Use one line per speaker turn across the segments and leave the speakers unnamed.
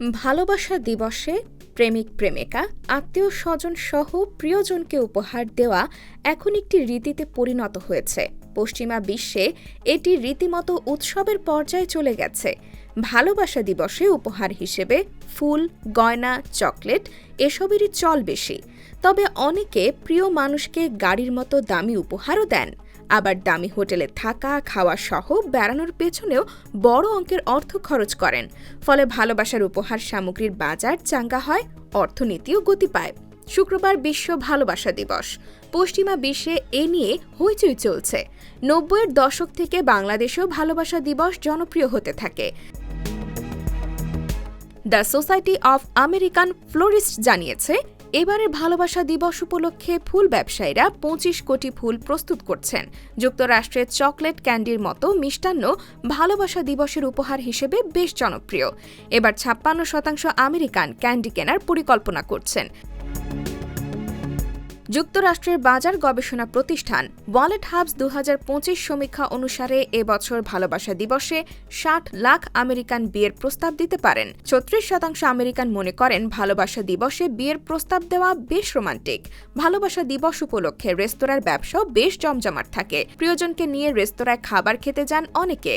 ভালোবাসা দিবসে প্রেমিক প্রেমিকা, আত্মীয় স্বজন সহ প্রিয়জনকে উপহার দেওয়া এখন একটি রীতিতে পরিণত হয়েছে। পশ্চিমা বিশ্বে এটি রীতিমতো উৎসবের পর্যায়ে চলে গেছে। ভালোবাসা দিবসে উপহার হিসেবে ফুল, গয়না, চকলেট এসবেরই চল বেশি। তবে অনেকে প্রিয় মানুষকে গাড়ির মতো দামি উপহারও দেন। আবার দামি হোটেলে থাকা, খাওয়া সহ বেড়ানোর পেছনেও বড় অঙ্কের অর্থ খরচ করেন। ফলে ভালোবাসার উপহার সামগ্রীর বাজার চাঙ্গা হয়, অর্থনীতিও গতি পায়। শুক্রবার বিশ্ব ভালোবাসা দিবস। পশ্চিমা বিশ্বে এ নিয়ে হইচই চলছে। নব্বইয়ের দশক থেকে বাংলাদেশেও ভালোবাসা দিবস জনপ্রিয় হতে থাকে। The society of American florist জানিয়েছে এবারের ভালোবাসা দিবস উপলক্ষে ফুল ব্যবসায়ীরা পঁচিশ কোটি ফুল প্রস্তুত করছেন। যুক্তরাষ্ট্রের চকলেট ক্যান্ডির মতো মিষ্টান্ন ভালোবাসা দিবসের উপহার হিসেবে বেশ জনপ্রিয়। এবার ছাপ্পান্ন শতাংশ আমেরিকান ক্যান্ডি কেনার পরিকল্পনা করছেন। যুক্তরাষ্ট্রের বাজার গবেষণা প্রতিষ্ঠান ওয়ালেট হাবস দু হাজার পঁচিশ সমীক্ষা অনুসারে এবছর ভালোবাসা দিবসে ষাট লাখ আমেরিকান বিয়ের প্রস্তাব দিতে পারেন। ছত্রিশ শতাংশ আমেরিকান মনে করেন ভালোবাসা দিবসে বিয়ের প্রস্তাব দেওয়া বেশ রোমান্টিক। ভালোবাসা দিবস উপলক্ষে রেস্তোরাঁর ব্যবসাও বেশ জমজমাট থাকে। প্রিয়জনকে নিয়ে রেস্তোরাঁয় খাবার খেতে যান অনেকে।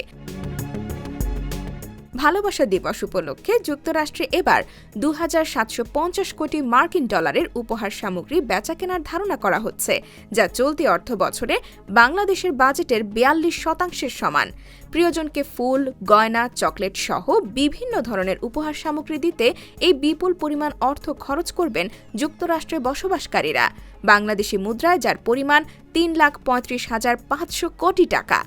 ভালোবাসা দিবস উপলক্ষে যুক্তরাষ্ট্রে এবার দু হাজার সাতশো পঞ্চাশ কোটি মার্কিন ডলারের উপহার সামগ্রী বেচাকেনার ধারণা করা হচ্ছে, যা চলতি অর্থ বছরে বাংলাদেশের বাজেটের বিয়াল্লিশ শতাংশের সমান। প্রিয়জনকে ফুল, গয়না, চকলেট সহ বিভিন্ন ধরনের উপহার সামগ্রী দিতে এই বিপুল পরিমাণ অর্থ খরচ করবেন যুক্তরাষ্ট্রে বসবাসকারীরা। বাংলাদেশি মুদ্রায়, যার পরিমাণ তিন লাখ পঁয়ত্রিশ হাজার পাঁচশো কোটি টাকা।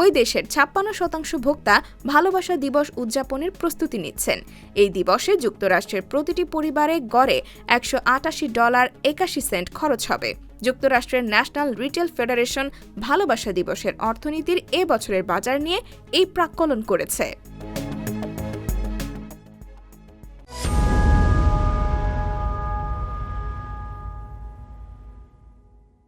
ওই দেশের ছাপ্পান্ন শতাংশ ভোক্তা ভালোবাসা দিবস উদযাপনের প্রস্তুতি নিচ্ছেন। এই দিবসে যুক্তরাষ্ট্রের প্রতিটি পরিবারে গড়ে একশো আটাশি ডলার একাশি সেন্ট খরচ হবে। যুক্তরাষ্ট্রের ন্যাশনাল রিটেল ফেডারেশন ভালোবাসা দিবসের অর্থনীতির এ বছরের বাজার নিয়ে এই প্রাক্কলন করেছে।